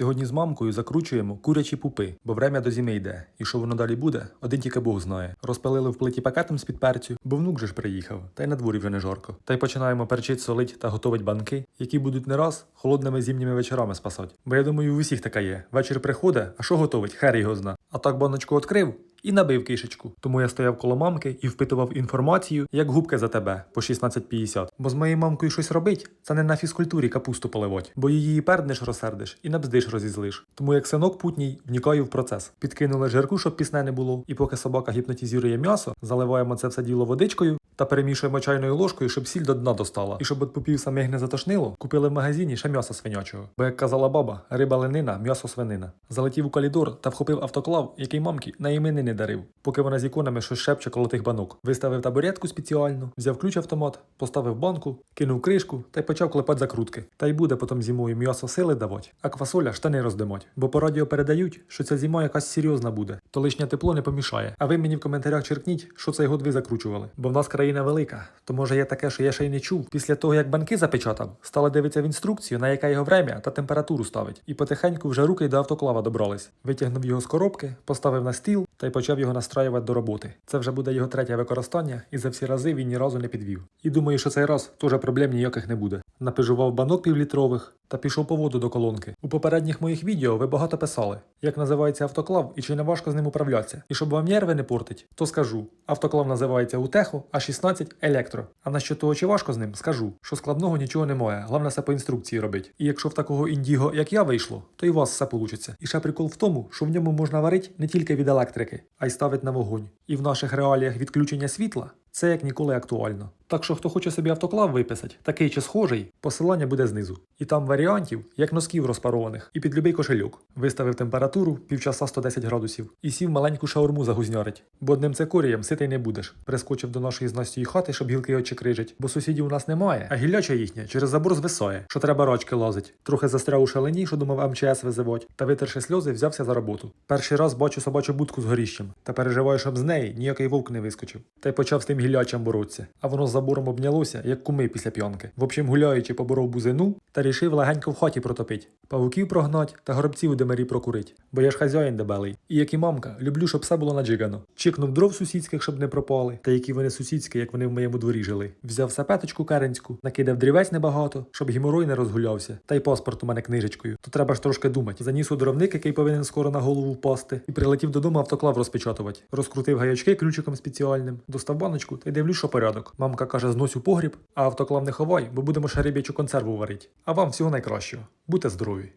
Сьогодні з мамкою закручуємо курячі пупи, бо время до зими йде. І що воно далі буде, один тільки Бог знає. Розпалили в плиті пакетом з-під перцю, бо внук же ж приїхав, та й на дворі вже не жарко. Та й починаємо перчить, солить та готовить банки, які будуть не раз холодними зимніми вечорами спасати. Бо я думаю, у усіх така є. Вечір приходить, а що готовить, хер його зна. А так баночку відкрив. І набив кишечку. Тому я стояв коло мамки і впитував інформацію, як губки за тебе по 16.50. Бо з моєю мамкою щось робить, це не на фізкультурі капусту поливать, бо її перднеш розсердиш, і набздиш розізлиш. Тому як синок путній вникаю в процес. Підкинули жирку, щоб пісне не було, і поки собака гіпнотизує м'ясо, заливаємо це все діло водичкою та перемішуємо чайною ложкою, щоб сіль до дна достала. І щоб от пупів самих не затошнило, купили в магазині ще м'ясо свинячого. Бо як казала баба, риба ленина, м'ясо свинина. Залетів у калідор та вхопив автоклав, який мамки на іменини дарив, поки вона з іконами щось шепче коло тих банок. Виставив табуретку спеціальну, взяв ключ автомат, поставив банку, кинув кришку та й почав клепати закрутки. Та й буде потім зимою м'ясо сили давать, а квасоля штани роздимать. Бо по радіо передають, що ця зима якась серйозна буде, то лишнє тепло не помішає. А ви мені в коментарях черкніть, що цей год ви закручували. Бо в нас країна велика, то може є таке, що я ще й не чув. Після того, як банки запечатав, стали дивитися в інструкцію, на яке його время та температуру ставить. І потихеньку вже руки й до автоклава добрались. Витягнув його з коробки, поставив на стіл та й почав його настраювати до роботи. Це вже буде його третє використання, і за всі рази він ні разу не підвів. І думаю, що цей раз теж проблем ніяких не буде. Напижував банок півлітрових та пішов по воду до колонки. У попередніх моїх відео ви багато писали, як називається автоклав і чи не важко з ним управлятися. І щоб вам нерви не портить, то скажу. Автоклав називається Утехо, а 16 електро. А на що того, чи важко з ним, скажу, що складного нічого немає, головне все по інструкції робить. І якщо в такого індіго, як я вийшло, то і у вас все получиться. І ще прикол в тому, що в ньому можна варити не тільки від електрики, а й ставить на вогонь. І в наших реаліях відключення світла це як ніколи актуально. Так що, хто хоче собі автоклав виписати, такий чи схожий, посилання буде знизу. І там варіантів, як носків розпарованих, і під любий кошельок. Виставив температуру півчаса 110 градусів і сів маленьку шаурму загузнярить. Бо одним цикорієм ситий не будеш. Прискочив до нашої з Настю хати, щоб гілки очі крижить, бо сусідів у нас немає, а гілляча їхня через забор звисає, що треба рачки лазить. Трохи застряв у шалені, що думав МЧС визивать, та витерши сльози, взявся за роботу. Перший раз бачу собачу будку з горіщем, та переживаю, щоб з неї ніякий вовк не вискочив. Та й почав з тим гіллячем боротися. А воно забором обнялося, як куми після п'янки. В общем, гуляючи, поборов бузину та рішив легенько в хаті протопить. Павуків прогнать та горобців у демері прокурить. Бо я ж хазяїн дебелий. І як і мамка, люблю, щоб все було наджигано. Чикнув дров сусідських, щоб не пропали, та які вони сусідські, як вони в моєму дворі жили. Взяв сапеточку керенську, накидав дрівець небагато, щоб гіморой не розгулявся. Та й паспорт у мене книжечкою. То треба ж трошки думати. Заніс у дровник, який повинен скоро на голову впасти, і прилетів додому автоклав розпечатувати. Розкрутив гаячки ключиком спеціальним, достав баночку та й дивлюсь, що порядок. Мамка каже, знось у погріб, а автоклав не ховай, бо будемо ще риб'ячу консерву варити. А вам всього найкращого. Будьте здорові!